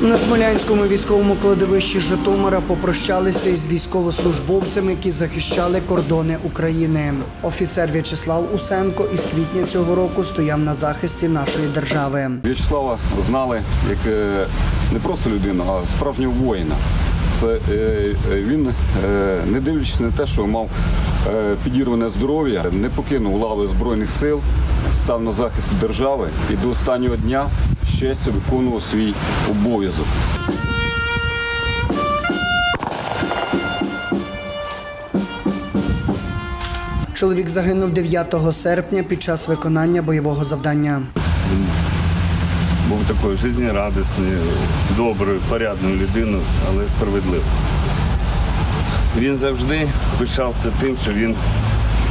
На Смолянському військовому кладовищі Житомира попрощалися із військовослужбовцями, які захищали кордони України. Офіцер В'ячеслав Усенко із квітня цього року стояв на захисті нашої держави. В'ячеслава знали як е, не просто людину, а справжнього воїна. Це е, е, він, е, не дивлячись на те, що мав підірване здоров'я, не покинув лави збройних сил, став на захист держави і до останнього дня з виконував свій обов'язок. Чоловік загинув 9 серпня під час виконання бойового завдання. Був такою жизнерадісною, доброю, порядною людиною, але справедливою. Він завжди пишався тим, що він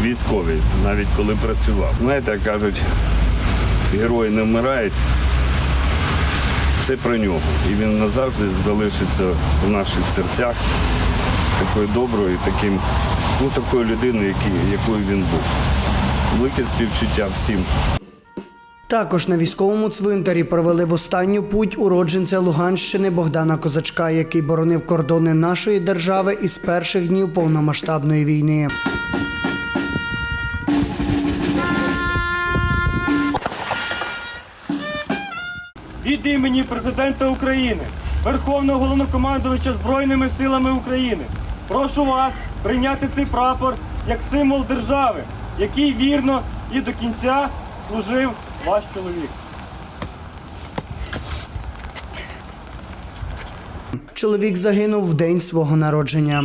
військовий, навіть коли працював. Знаєте, як кажуть, герої не вмирають. Це про нього. І він назавжди залишиться в наших серцях такою доброю, таким, ну, такою людиною, якою він був. Велике співчуття всім. Також на військовому цвинтарі провели в останню путь уродженця Луганщини Богдана Козачка, який боронив кордони нашої держави із перших днів повномасштабної війни. від імені президента України, Верховного головнокомандувача Збройними силами України. Прошу вас прийняти цей прапор як символ держави, який вірно і до кінця служив ваш чоловік. Чоловік загинув в день свого народження.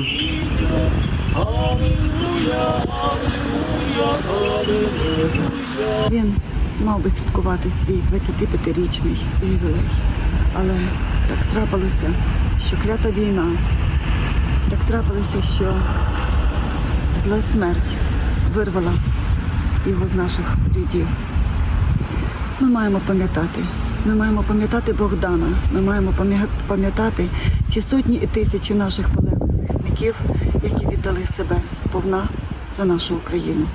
Він мав би святкувати свій 25-річний ювілей. Але так трапилося, що клята війна, так трапилося, що зла смерть вирвала його з наших рядів. Маємо пам'ятати. Ми маємо пам'ятати Богдана. Ми маємо пам'ятати ті сотні і тисячі наших полеглих захисників, які віддали себе сповна за нашу Україну.